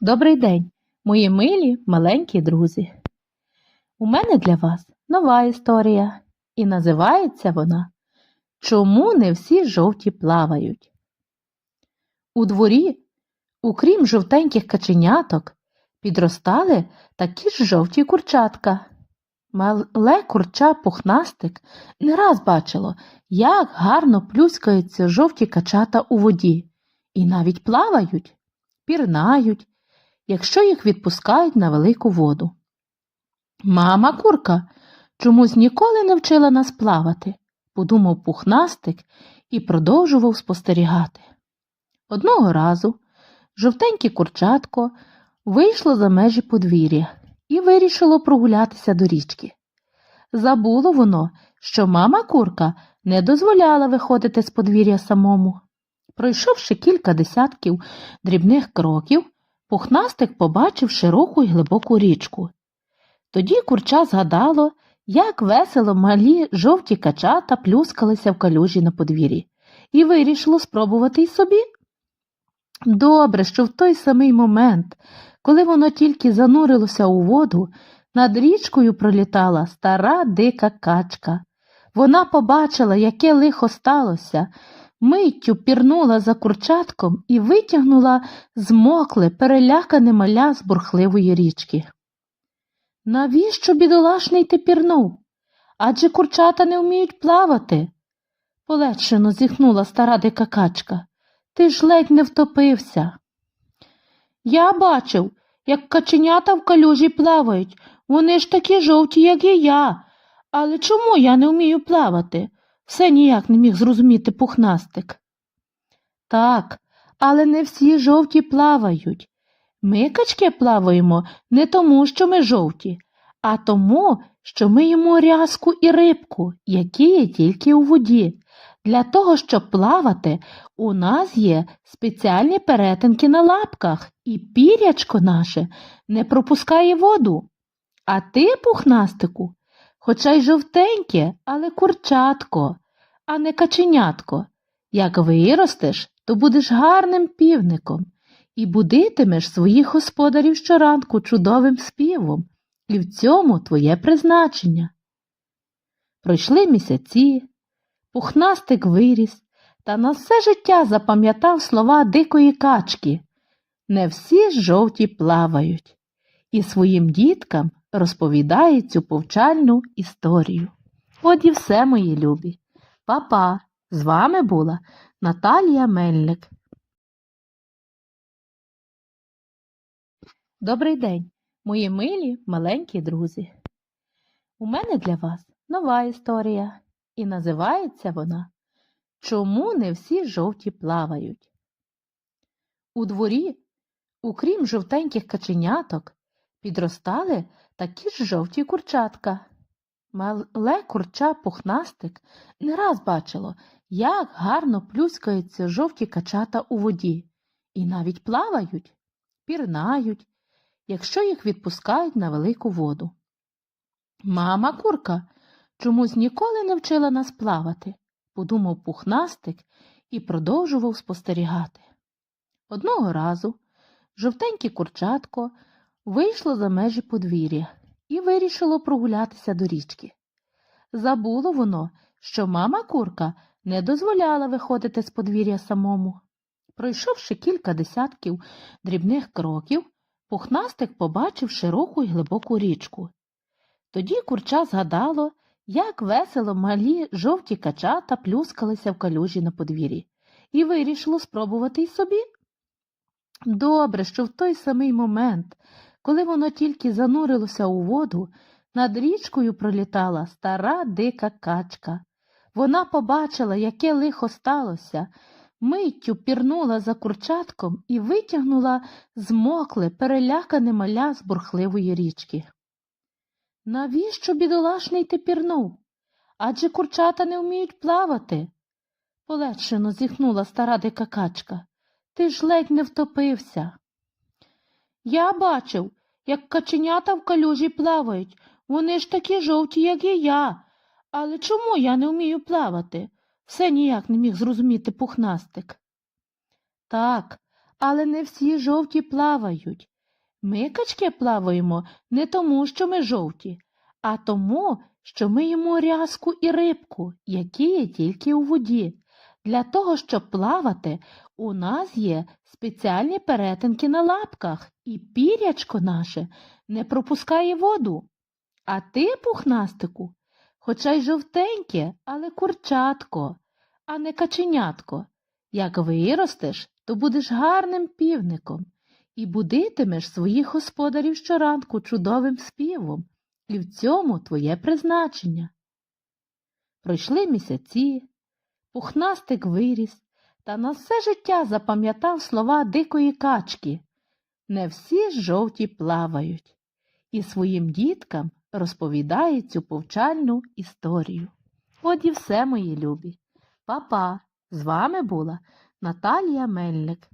Добрий день, мої милі маленькі друзі. У мене для вас нова історія, і називається вона Чому не всі жовті плавають? У дворі, окрім жовтеньких каченяток, підростали такі ж жовті курчатка. Мале курча пухнастик не раз бачило, як гарно плюскаються жовті качата у воді, і навіть плавають, пірнають, якщо їх відпускають на велику воду. Мама курка чомусь ніколи не вчила нас плавати, подумав пухнастик і продовжував спостерігати. Одного разу жовтеньке курчатко вийшло за межі подвір'я і вирішило прогулятися до річки. Забуло воно, що мама курка не дозволяла виходити з подвір'я самому. Пройшовши кілька десятків дрібних кроків, пухнастик побачив широку й глибоку річку. Тоді курча згадало, як весело малі жовті качата плюскалися в калюжі на подвір'ї, і вирішило спробувати й собі. Добре, що в той самий момент, коли воно тільки занурилося у воду, над річкою пролітала стара дика качка. Вона побачила, яке лихо сталося, миттю пірнула за курчатком і витягнула змокле, перелякане маля з бурхливої річки. Навіщо бідолашний ти пірнув? Адже курчата не вміють плавати. Полегшено зіхнула стара дика качка. Ти ж ледь не втопився. Я бачив, як каченята в калюжі плавають. Вони ж такі жовті, як і я. Але чому я не вмію плавати? Все ніяк не міг зрозуміти пухнастик. Так, але не всі жовті плавають. Ми, качки, плаваємо не тому, що ми жовті, а тому, що ми їмо рязку і рибку, які є тільки у воді. Для того, щоб плавати, у нас є спеціальні перетинки на лапках, і пірячко наше не пропускає воду. А ти, пухнастику, хоча й жовтеньке, але курчатко, а не каченятко. Як виростеш, то будеш гарним півником і будитимеш своїх господарів щоранку чудовим співом, і в цьому твоє призначення. Пройшли місяці, пухнастик виріс та на все життя запам'ятав слова дикої качки. Не всі жовті плавають, і своїм діткам розповідає цю повчальну історію. От і все, мої любі. Па-па! З вами була Наталія Мельник. Добрий день, мої милі маленькі друзі. У мене для вас нова історія, і називається вона Чому не всі жовті плавають? У дворі, окрім жовтеньких каченяток, підростали такі ж жовті курчатка. Мале курча пухнастик не раз бачило, як гарно плюскаються жовті качата у воді, і навіть плавають, пірнають, якщо їх відпускають на велику воду. Мама курка чомусь ніколи не вчила нас плавати, подумав пухнастик і продовжував спостерігати. Одного разу жовтеньке курчатко вийшло за межі подвір'я і вирішило прогулятися до річки. Забуло воно, що мама курка не дозволяла виходити з подвір'я самому. Пройшовши кілька десятків дрібних кроків, пухнастик побачив широку й глибоку річку. Тоді курча згадало, як весело малі жовті качата плюскалися в калюжі на подвір'ї, і вирішило спробувати й собі. Добре, що в той самий момент, коли воно тільки занурилося у воду, над річкою пролітала стара дика качка. Вона побачила, яке лихо сталося, миттю пірнула за курчатком і витягнула змокле, перелякане маля з бурхливої річки. Навіщо бідолашний ти пірнув? Адже курчата не вміють плавати. Полегшено зіхнула стара дика качка. Ти ж ледь не втопився. Я бачив, як каченята в калюжі плавають. Вони ж такі жовті, як і я. Але чому я не вмію плавати? Все ніяк не міг зрозуміти пухнастик. Так, але не всі жовті плавають. Ми, качки, плаваємо не тому, що ми жовті, а тому, що ми їмо рязку і рибку, які є тільки у воді. Для того, щоб плавати, у нас є спеціальні перетинки на лапках, і пірячко наше не пропускає воду. А ти, пухнастику, хоча й жовтеньке, але курчатко, а не каченятко. Як виростеш, то будеш гарним півником і будитимеш своїх господарів щоранку чудовим співом, і в цьому твоє призначення. Пройшли місяці, пухнастик виріс та на все життя запам'ятав слова дикої качки. Не всі жовті плавають, і своїм діткам розповідає цю повчальну історію. От і все, мої любі. Па-па! З вами була Наталія Мельник.